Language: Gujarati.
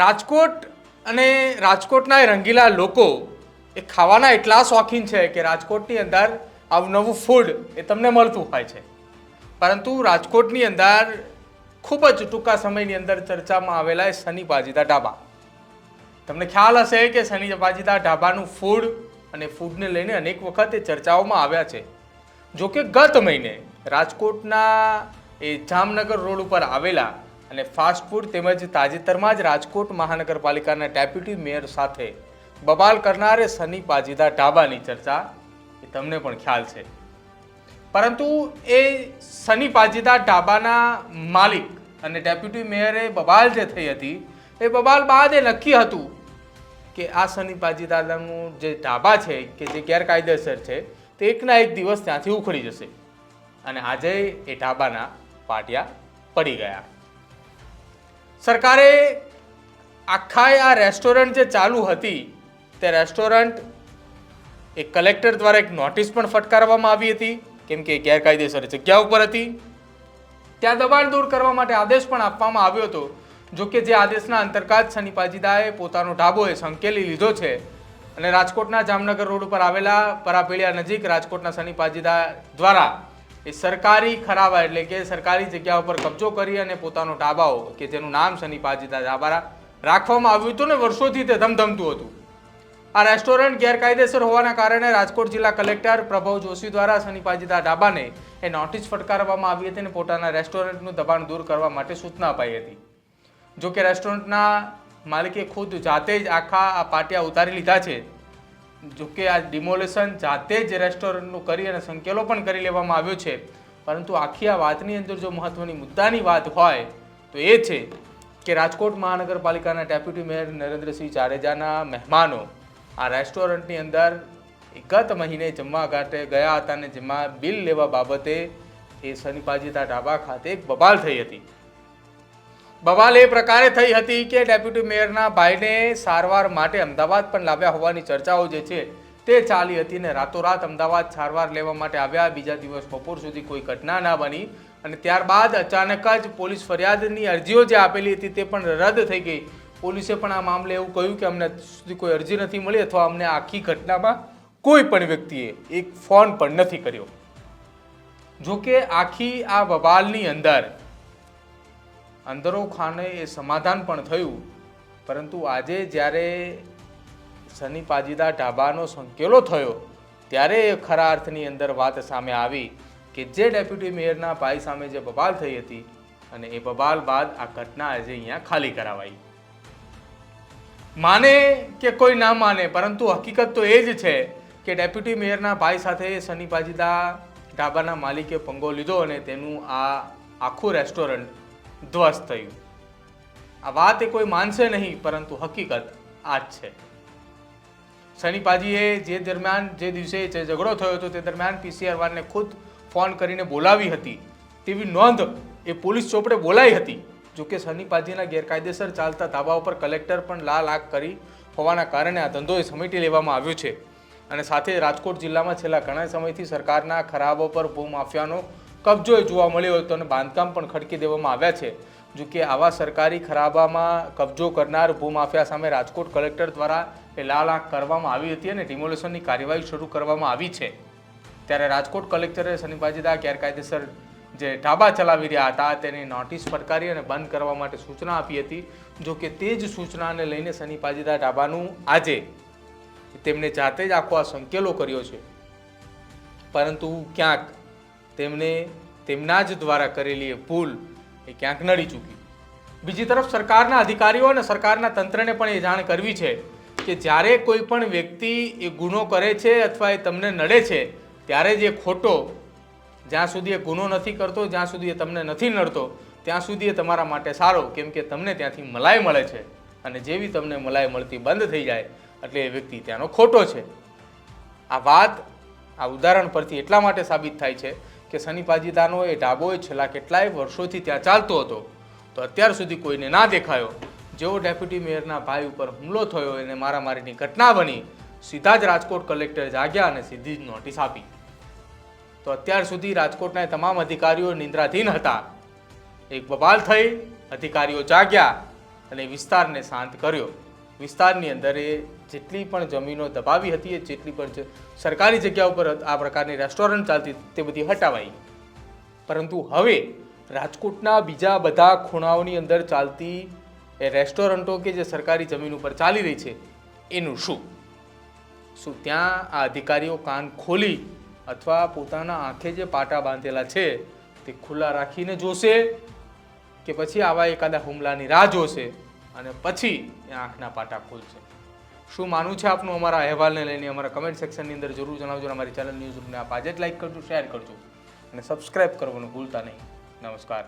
રાજકોટ અને રાજકોટના રંગીલા લોકો એ ખાવાના એટલા શોખીન છે કે રાજકોટની અંદર અવનવું ફૂડ એ તમને મળતું હોય છે. પરંતુ રાજકોટની અંદર ખૂબ જ ટૂંકા સમયની અંદર ચર્ચામાં આવેલા એ સની બાજીદા ઢાબા. તમને ખ્યાલ હશે કે સની બાજીદા ઢાબાનું ફૂડ અને ફૂડને લઈને અનેક વખત એ ચર્ચાઓમાં આવ્યા છે. જો કે ગત મહિને રાજકોટના એ જામનગર રોડ ઉપર આવેલા અને ફાસ્ટ ફૂડ તેમજ તાજેતરમાં જ રાજકોટ મહાનગરપાલિકાના ડેપ્યુટી મેયર સાથે બબાલ કરનારે સની પાજીદા ઢાબાની ચર્ચા એ તમને પણ ખ્યાલ છે. પરંતુ એ સની પાજીદા ઢાબાના માલિક અને ડેપ્યુટી મેયરે બબાલ જે થઈ હતી, એ બબાલ બાદ એ નક્કી હતું કે આ સની પાજીદાદાનું જે ઢાબા છે કે જે ગેરકાયદેસર છે, તે એકના એક દિવસ ત્યાંથી ઉખડી જશે અને આજે એ ઢાબાના પાટિયા પડી ગયા. સરકારે આખા આ રેસ્ટોરન્ટ જે ચાલુ હતી, તે રેસ્ટોરન્ટ એ કલેક્ટર દ્વારા એક નોટિસ પણ ફટકારવામાં આવી હતી, કેમ કે ગેરકાયદેસર જગ્યા ઉપર હતી. ત્યાં દબાણ દૂર કરવા માટે આદેશ પણ આપવામાં આવ્યો હતો. જો કે જે આદેશના અંતર્ગત સની પાજીદાએ પોતાનો ઢાબો એ સંકેલી લીધો છે અને રાજકોટના જામનગર રોડ ઉપર આવેલા પરાપેળિયા નજીક રાજકોટના સની પાજીદા દ્વારા એ સરકારી ખરાબા એટલે કે સરકારી જગ્યા ઉપર કબજો કરી અને પોતાનો ઢાબાઓ, કે જેનું નામ સની પાજીદા ઢાબા રાખવામાં આવ્યું હતું ને વર્ષોથી તે ધમધમતું હતું. આ રેસ્ટોરન્ટ ગેરકાયદેસર હોવાના કારણે રાજકોટ જિલ્લા કલેક્ટર પ્રભવ જોશી દ્વારા સની પાજીદા ઢાબાને એ નોટિસ ફટકારવામાં આવી હતી અને પોતાના રેસ્ટોરન્ટનું દબાણ દૂર કરવા માટે સૂચના અપાઈ હતી. જોકે રેસ્ટોરન્ટના માલિકે ખુદ જાતે જ આખા આ પાટિયા ઉતારી લીધા છે. જો કે આ ડિમોલેશન જાતે જ રેસ્ટોરન્ટનું કરી અને સંકેલો પણ કરી લેવામાં આવ્યો છે. પરંતુ આખી આ વાતની અંદર જો મહત્વની મુદ્દાની વાત હોય, તો એ છે કે રાજકોટ મહાનગરપાલિકાના ડેપ્યુટી મેયર નરેન્દ્રસિંહ જાડેજાના મહેમાનો આ રેસ્ટોરન્ટની અંદર ગત મહિને જમવા ઘાટે ગયા હતા અને જેમાં બિલ લેવા બાબતે એ સનીપાજીતા ઢાબા ખાતે એક બબાલ થઈ હતી. બવાલ એ પ્રકારે થઈ હતી કે ડેપ્યુટી મેયરના ભાઈને સારવાર માટે અમદાવાદ પણ લાવ્યા હોવાની ચર્ચાઓ જે છે તે ચાલી હતી ને રાતોરાત અમદાવાદ સારવાર લેવા માટે આવ્યા. બીજા દિવસ બપોર સુધી કોઈ ઘટના ના બની અને ત્યારબાદ અચાનક જ પોલીસ ફરિયાદની અરજીઓ જે આપેલી હતી તે પણ રદ થઈ ગઈ. પોલીસે પણ આ મામલે એવું કહ્યું કે અમને સુધી કોઈ અરજી નથી મળી અથવા અમને આખી ઘટનામાં કોઈ પણ વ્યક્તિએ એક ફોન પણ નથી કર્યો. જોકે આખી આ બબાલની અંદર અંદરો ખાને એ સમાધાન પણ થયું. પરંતુ આજે જ્યારે સની પાજીદા ઢાબાનો સંકેલો થયો, ત્યારે એ ખરા અર્થની અંદર વાત સામે આવી કે જે ડેપ્યુટી મેયરના ભાઈ સામે જે બબાલ થઈ હતી અને એ બબાલ બાદ આ ઘટના આજે અહીંયા ખાલી કરાવાઈ. માને કે કોઈ ના માને, પરંતુ હકીકત તો એ જ છે કે ડેપ્યુટી મેયરના ભાઈ સાથે સની પાજીદા ઢાબાના માલિકે પંગો લીધો અને તેનું આ આખું રેસ્ટોરન્ટ ધ્વસ્ત થયું. આ વાત એ કોઈ માનશે નહીં, પરંતુ હકીકત આ જ છે. સનીપાજીએ જે દરમિયાન જે દિવસે જે ઝઘડો થયો હતો, તે દરમિયાન પીસીઆર વાનને ખુદ ફોન કરીને બોલાવી હતી. તેવી નોંધ એ પોલીસ ચોપડે બોલાઈ હતી. જો કે સનીપાજીના ગેરકાયદેસર ચાલતા ધાબા ઉપર કલેક્ટર પણ લાલ આગ કરી હોવાના કારણે આ ધંધો એ સમેટી લેવામાં આવ્યો છે. અને સાથે રાજકોટ જિલ્લામાં છેલ્લા ઘણા સમયથી સરકારના ખરાબો પર ભૂમાફિયાનો કબજો જોવા મળ્યો હતો અને બાંધકામ પણ ખડકી દેવામાં આવ્યા છે. જો કે આવા સરકારી ખરાબામાં કબજો કરનાર ભૂમાફિયા સામે રાજકોટ કલેક્ટર દ્વારા એ લાલ આંખ કરવામાં આવી હતી અને ડિમોલેશનની કાર્યવાહી શરૂ કરવામાં આવી છે. ત્યારે રાજકોટ કલેક્ટરે શનિબાજીદા ગેરકાયદેસર જે ઢાબા ચલાવી રહ્યા હતા, તેની નોટિસ ફટકારી અને બંધ કરવા માટે સૂચના આપી હતી. જો કે તે જ સૂચનાને લઈને શનિપાજીદા ઢાબાનું આજે તેમણે જાતે જ આખો આ સંકેલો કર્યો છે. પરંતુ ક્યાંક તેમને તેમના જ દ્વારા કરેલી એ ભૂલ એ ક્યાંક નડી ચૂકી. બીજી તરફ સરકારના અધિકારીઓ અને સરકારના તંત્રને પણ એ જાણ કરવી છે કે જ્યારે કોઈ પણ વ્યક્તિ એ ગુનો કરે છે અથવા એ તમને નડે છે, ત્યારે જ એ ખોટો, જ્યાં સુધી એ ગુનો નથી કરતો, જ્યાં સુધી એ તમને નથી નડતો, ત્યાં સુધી એ તમારા માટે સારો, કેમ કે તમને ત્યાંથી મલાઈ મળે છે અને જેવી તમને મલાઈ મળતી બંધ થઈ જાય, એટલે એ વ્યક્તિ ત્યાંનો ખોટો છે. આ વાત, આ ઉદાહરણ પરથી એટલા માટે સાબિત થાય છે કે સનીપાજીદાનો એ ઢાબો છેલ્લા કેટલાય વર્ષોથી ત્યાં ચાલતો હતો. તો અત્યાર સુધી કોઈને ના દેખાયો. જેવો ડેપ્યુટી મેયરના ભાઈ ઉપર હુમલો થયો અને મારામારીની ઘટના બની. સીધા જ રાજકોટ કલેક્ટર જાગ્યા અને સીધી જ નોટિસ આપી. તો અત્યાર સુધી રાજકોટના તમામ અધિકારીઓ નિંદ્રાધીન હતા. એક બબાલ થઈ, અધિકારીઓ જાગ્યા અને વિસ્તારને શાંત કર્યો. વિસ્તારની અંદર એ જેટલી પણ જમીનો દબાવી હતી જેટલી પણ સરકારી જગ્યા ઉપર આ પ્રકારની રેસ્ટોરન્ટ ચાલતી તે બધી હટાવાઈ. પરંતુ હવે રાજકોટના બીજા બધા ખૂણાઓની અંદર ચાલતી એ રેસ્ટોરન્ટો કે જે સરકારી જમીન ઉપર ચાલી રહી છે, એનું શું? શું ત્યાં આ અધિકારીઓ કાન ખોલી અથવા પોતાના આંખે જે પાટા બાંધેલા છે, તે ખુલ્લા રાખીને જોશે કે પછી આવા એકાદા હુમલાની રાહ જોશે અને પછી એ આંખના પાટા ખોલશે? શું માનવું છે આપનું અમારા અહેવાલને લઈને? અમારા કમેન્ટ સેક્શનની અંદર જરૂર જણાવજો અમારી ચેનલ ન્યૂઝ રૂમને આપ આજે જ લાઈક કરજો શેર કરજો અને સબસ્ક્રાઇબ કરવાનું ભૂલતા નહીં. નમસ્કાર.